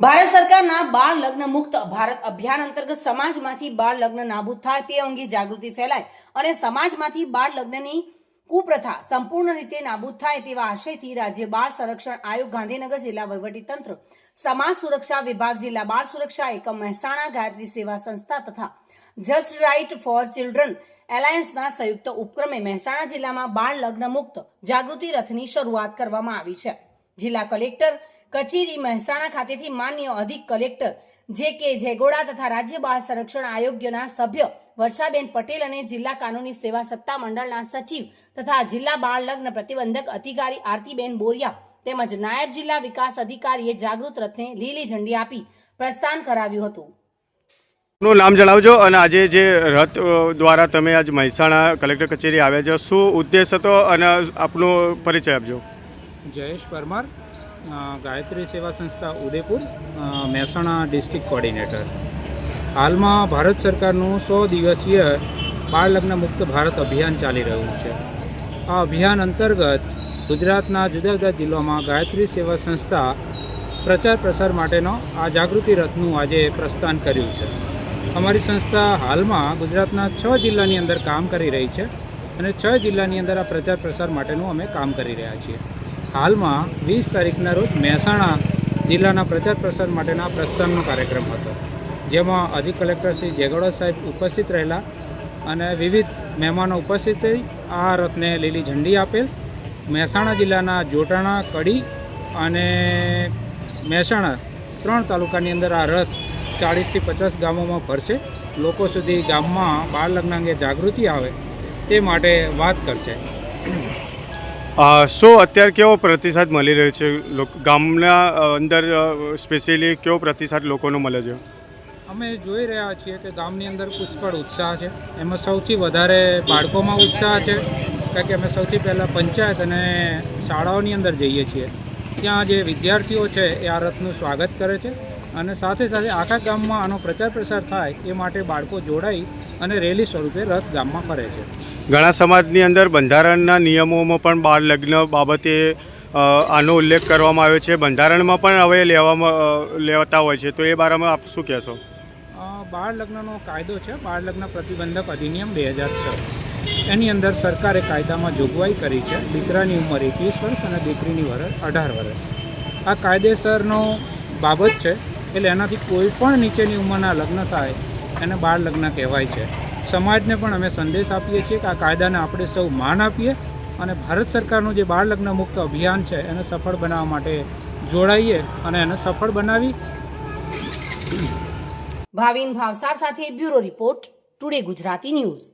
ભારત સરકારના બાળ લગ્ન મુક્ત ભારત અભિયાન અંતર્ગત સમાજમાંથી બાળ લગ્ન નાબૂદ થાય તે અંગે જાગૃતિ ફેલાય અને સમાજમાંથી બાળ લગ્નની કુપ્રથા સંપૂર્ણ રીતે નાબૂદ થાય તેવા આશયથી રાજ્ય બાળ સંરક્ષણ આયોગ ગાંધીનગર જિલ્લા વહીવટીતંત્ર સમાજ સુરક્ષા વિભાગ જિલ્લા બાળ સુરક્ષા એકમ મહેસાણા ગાયત્રી સેવા સંસ્થા તથા જસ્ટ રાઇટ ફોર ચિલ્ડ્રન એલાયન્સના સંયુક્ત ઉપક્રમે મહેસાણા જિલ્લામાં બાળ લગ્ન મુક્ત જાગૃતિ રથની શરૂઆત કરવામાં આવી છે. જિલ્લા કલેક્ટર કચેરી મહેસાણા ખાતેથી માન્ય અધિક કલેક્ટર જે કે જેગોડા તથા રાજ્ય બાળ સંરક્ષણ આયોગ્યના સભ્ય વર્ષાબેન પટેલ અને જિલ્લા કાનૂની સેવા સત્તા મંડળના સચિવ તથા જિલ્લા બાળ લગ્ન પ્રતિબંધક અધિકારી આરતીબેન બોરિયા તેમજ નાયબ જિલ્લા વિકાસ અધિકારીએ જાગૃત રથને લીલી ઝંડી આપી પ્રસ્થાન કરાવ્યું હતું. નું નામ જણાવજો અને આજે જે રથ દ્વારા તમે આજ મહેસાણા કલેક્ટર કચેરી આવ્યા છો શું ઉદ્દેશ હતો અને આપનો પરિચય આપજો. જયેશ પરમાર. ગાયત્રી સેવા સંસ્થા ઉદયપુર મહેસાણા ડિસ્ટ્રિક્ટ કોર્ડિનેટર હાલમાં ભારત સરકારનું સો દિવસીય બાળ લગ્ન મુક્ત ભારત અભિયાન ચાલી રહ્યું છે. આ અભિયાન અંતર્ગત ગુજરાતના જુદા જુદા જિલ્લામાં ગાયત્રી સેવા સંસ્થા પ્રચાર પ્રસાર માટેનો આ જાગૃતિ રથનું આજે પ્રસ્થાન કર્યું છે. અમારી સંસ્થા હાલમાં ગુજરાતના છ જિલ્લાની અંદર કામ કરી રહી છે અને છ જિલ્લાની અંદર આ પ્રચાર પ્રસાર માટેનું અમે કામ કરી રહ્યા છીએ. હાલમાં વીસ તારીખના રોજ મહેસાણા જિલ્લાના પ્રચાર પ્રસાર માટેના પ્રસ્થાનનો કાર્યક્રમ હતો, જેમાં અધિક કલેક્ટર શ્રી જેગોડા સાહેબ ઉપસ્થિત રહેલા અને વિવિધ મહેમાનો ઉપસ્થિત થઈ આ રથને લીલી ઝંડી આપેલ, મહેસાણા જિલ્લાના જોટાણા, કડી અને મહેસાણા ત્રણ તાલુકાની અંદર આ રથ ચાળીસથી પચાસ ગામોમાં ફરશે. લોકો સુધી ગામમાં બાળ લગ્ન અંગે જાગૃતિ આવે તે માટે વાત કરશે. શું અત્યારે કેવો પ્રતિસાદ મળી રહ્યો છે? ગામના અંદર સ્પેશિયલી કેવો પ્રતિસાદ લોકોનો મળે છે? અમે જોઈ રહ્યા છીએ કે ગામની અંદર પુષ્કળ ઉત્સાહ છે. એમાં સૌથી વધારે બાળકોમાં ઉત્સાહ છે, કારણ કે અમે સૌથી પહેલાં પંચાયત અને શાળાઓની અંદર જઈએ છીએ. ત્યાં જે વિદ્યાર્થીઓ છે, એ આ રથનું સ્વાગત કરે છે અને સાથે સાથે આખા ગામમાં આનો પ્રચાર પ્રસાર થાય એ માટે બાળકો જોડાઈ અને રેલી સ્વરૂપે રથ ગામમાં ફરે છે. ઘણા સમાજની અંદર બંધારણના નિયમોમાં પણ બાળ લગ્ન બાબતે આનો ઉલ્લેખ કરવામાં આવ્યો છે. બંધારણમાં પણ હવે લેવામાં લેવાતા હોય છે. તો એ બારામાં આપ શું કહેશો? બાળ લગ્નનો કાયદો છે. બાળ લગ્ન પ્રતિબંધક અધિનિયમ બે હજાર એની અંદર સરકારે કાયદામાં જોગવાઈ કરી છે. દીકરાની ઉંમર એકવીસ વર્ષ અને દીકરીની વર્ષ અઢાર વર્ષ. આ કાયદેસરનો બાબત છે. એટલે એનાથી કોઈ પણ નીચેની ઉંમરના લગ્ન થાય, એને બાળ લગ્ન કહેવાય છે. સમાજને પણ અમે સંદેશ આપીએ છીએ કે આ કાયદાને આપણે સૌ માન આપીએ અને ભારત સરકારનું જે બાળ લગ્ન મુક્ત અભિયાન છે, એને સફળ બનાવવા માટે જોડાઈએ અને એને સફળ બનાવી. ભાવિન ભાવસાર સાથે bureau report, today Gujarati news.